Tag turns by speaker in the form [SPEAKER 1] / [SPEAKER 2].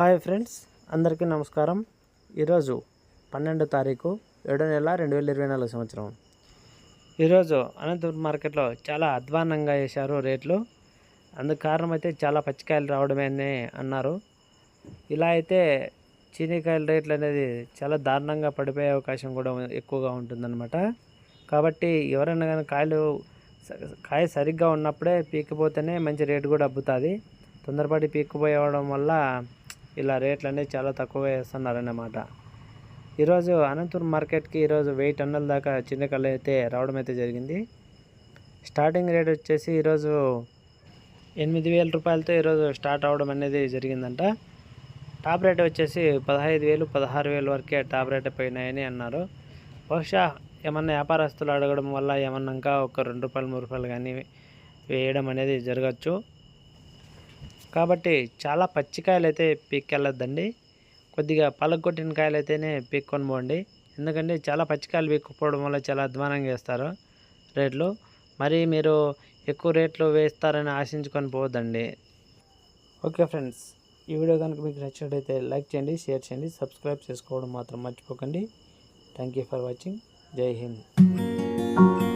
[SPEAKER 1] hi friends అందరికీ నమస్కారం ఈరోజు పన్నెండో తారీఖు ఏడో నెల రెండు వేల ఇరవై నాలుగు సంవత్సరం ఈరోజు అనంతపురం మార్కెట్లో చాలా అధ్వానంగా వేశారు రేట్లు అందుకు కారణం అయితే చాలా పచ్చికాయలు రావడమే అన్నారు ఇలా అయితే చీనీకాయల రేట్లు అనేది చాలా దారుణంగా పడిపోయే అవకాశం కూడా ఎక్కువగా ఉంటుందన్నమాట కాబట్టి ఎవరైనా కానీ కాయలు కాయ సరిగ్గా ఉన్నప్పుడే పీకిపోతేనే మంచి రేటు కూడా అబ్బుతుంది తొందరపాటి పీక్కుపోయవడం వల్ల ఇలా రేట్లు అనేది చాలా తక్కువగా వేస్తున్నారన్నమాట ఈరోజు అనంతపురం మార్కెట్కి ఈరోజు వెయ్యి టన్నుల దాకా చిన్నకళ్ళు అయితే రావడం అయితే జరిగింది స్టార్టింగ్ రేట్ వచ్చేసి ఈరోజు ఎనిమిది వేల రూపాయలతో ఈరోజు స్టార్ట్ అవ్వడం అనేది జరిగిందంట టాప్ రేట్ వచ్చేసి పదహైదు వేలు పదహారు వేలు వరకే టాప్ రేట్ పోయినాయని అన్నారు బహుశా ఏమన్నా వ్యాపారస్తులు అడగడం వల్ల ఏమన్నాక ఒక రెండు రూపాయలు మూడు రూపాయలు కానీ వేయడం అనేది జరగచ్చు కాబట్టి చాలా పచ్చికాయలు అయితే పీక్కెళ్ళొద్దండి కొద్దిగా పలగొట్టిన కాయలు అయితేనే పీక్కొని పోండి ఎందుకంటే చాలా పచ్చికాయలు పీక్కుపోవడం వల్ల చాలా అధ్వానంగా వేస్తారు రేట్లు మరి మీరు ఎక్కువ రేట్లు వేస్తారని ఆశించుకొని పోవద్దండి ఓకే ఫ్రెండ్స్ ఈ వీడియో కనుక మీకు నచ్చినట్టయితే లైక్ చేయండి షేర్ చేయండి సబ్స్క్రైబ్ చేసుకోవడం మాత్రం మర్చిపోకండి థ్యాంక్ ఫర్ వాచింగ్ జై హింద్